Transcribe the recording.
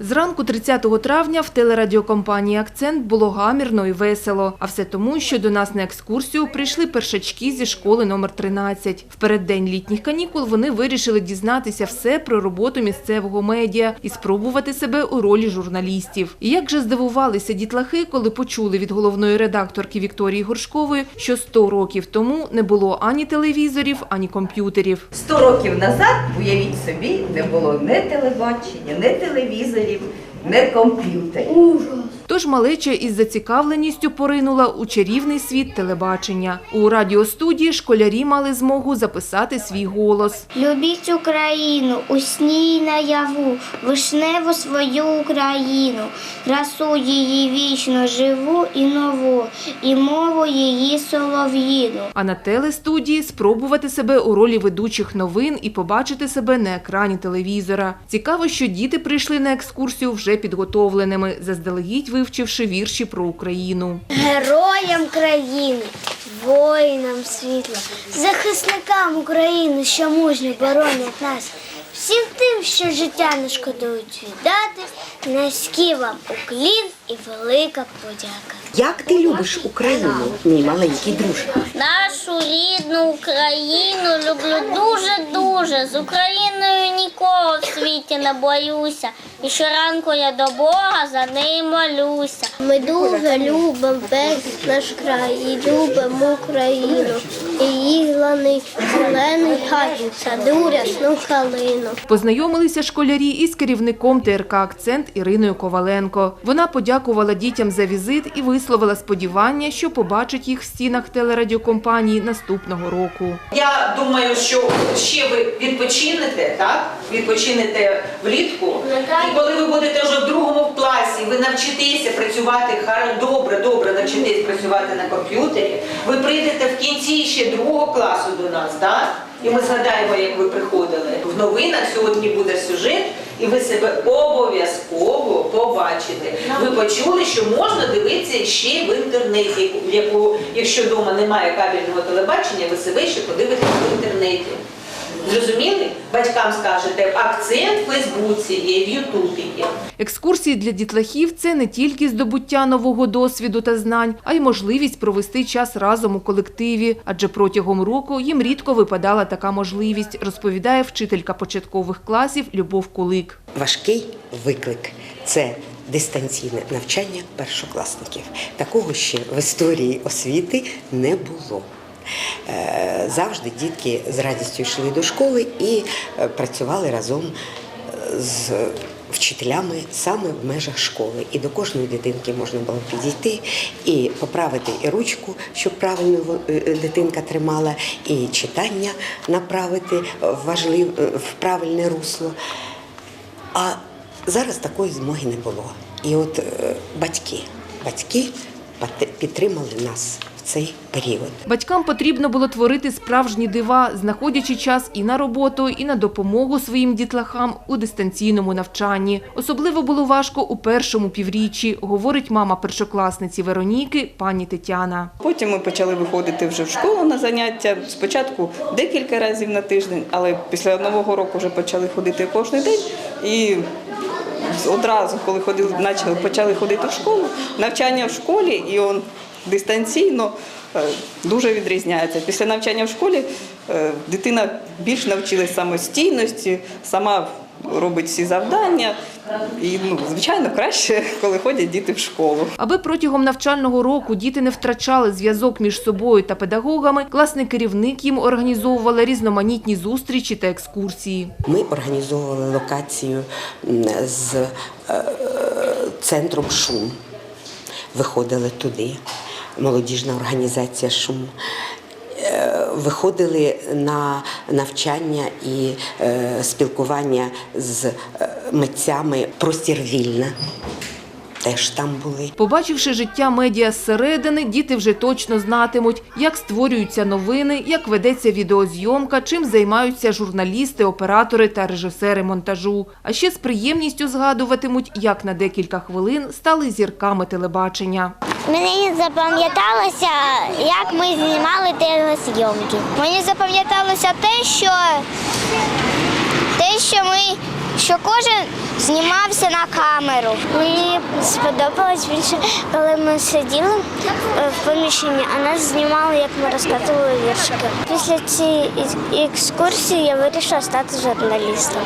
Зранку 30 травня в телерадіокомпанії «Акцент» було гамірно і весело. А все тому, що до нас на екскурсію прийшли першачки зі школи номер 13. В переддень літніх канікул вони вирішили дізнатися все про роботу місцевого медіа і спробувати себе у ролі журналістів. І як же здивувалися дітлахи, коли почули від головної редакторки Вікторії Горшкової, що 100 років тому не було ані телевізорів, ані комп'ютерів. Сто років назад, уявіть собі, не було не телебачення, не телевізорів, не комп'ютерів. Тож малеча із зацікавленістю поринула у чарівний світ телебачення. У радіостудії школярі мали змогу записати свій голос. Любіть Україну, усній наяву, вишневу свою Україну, красу її вічно живу і нову, і мову її солов'їну. А на телестудії спробувати себе у ролі ведучих новин і побачити себе на екрані телевізора. Цікаво, що діти прийшли на екскурсію вже підготовленими, заздалегідь вивчивши вірші про Україну. Героям країни, воїнам світла, захисникам України, що мужньо боронять нас. Всім тим, що життя не шкодують віддати, низький вам уклін і велика подяка. Як ти любиш Україну, мій маленький друже? Нашу рідну Україну люблю дуже-дуже. З Україною нікого в світі не боюся. І щоранку я до Бога за нею молюся. Ми дуже любимо весь наш край і любимо Україну. І її лани зелений хай саду рясну калину. Познайомилися школярі із керівником ТРК «Акцент» Іриною Коваленко. Вона подякувала дітям за візит і висловила сподівання, що побачить їх в стінах телерадіокомпанії наступного року. Я думаю, що ще ви відпочинете, так? Відпочинете влітку. І коли ви будете вже в другому класі, ви навчитеся працювати добре, добре навчитесь працювати на комп'ютері. Ви прийдете в кінці ще другого класу до нас, так? І ми згадаємо, як ви приходили. В новинах сьогодні буде сюжет, і ви себе обов'язково побачите. Ви почули, що можна дивитися ще й в інтернеті. Якщо вдома немає кабельного телебачення, ви себе ще подивитесь в інтернеті. Зрозуміли? Батькам скажете, акцент в Фейсбуці є, в Ютубі є. Екскурсії для дітлахів – це не тільки здобуття нового досвіду та знань, а й можливість провести час разом у колективі. Адже протягом року їм рідко випадала така можливість, розповідає вчителька початкових класів Любов Кулик. Важкий виклик це дистанційне навчання першокласників. Такого ще в історії освіти не було. Е, Завжди дітки з радістю йшли до школи і е, працювали разом е, з вчителями саме в межах школи. І до кожної дитинки можна було підійти і поправити і ручку, щоб правильно дитинка тримала, і читання направити в важлив, в правильне русло. А зараз такої змоги не було. І от батьки, батьки підтримали нас цей період. Батькам потрібно було творити справжні дива, знаходячи час і на роботу, і на допомогу своїм дітлахам у дистанційному навчанні. Особливо було важко у першому півріччі, говорить мама першокласниці Вероніки, пані Тетяна. Потім ми почали виходити вже в школу на заняття. Спочатку декілька разів на тиждень, але після нового року вже почали ходити кожен день. І одразу, коли ходили, почали, почали ходити в школу, навчання в школі і он дистанційно е, дуже відрізняється. Після навчання в школі е, дитина більш навчилась самостійності, сама робить всі завдання. І, ну, звичайно, краще, коли ходять діти в школу. Аби протягом навчального року діти не втрачали зв'язок між собою та педагогами, класний керівник їм організовувала різноманітні зустрічі та екскурсії. Ми організовували локацію з е, центром шум. Виходили туди, молодіжна організація шум. Виходили на навчання і е, спілкування з е, митцями простір вільна. Теж там були. Побачивши життя медіа зсередини, діти вже точно знатимуть, як створюються новини, як ведеться відеозйомка, чим займаються журналісти, оператори та режисери монтажу. А ще з приємністю згадуватимуть, як на декілька хвилин стали зірками телебачення. Мені запам'яталося, як ми знімали телезйомки. Мені запам'яталося те, що те, що ми що кожен Знімався на камеру. Мені сподобалось більше, коли ми сиділи е, в поміщенні, а нас знімали, як ми розказували віршики. Після цієї екскурсії я вирішила стати журналістом.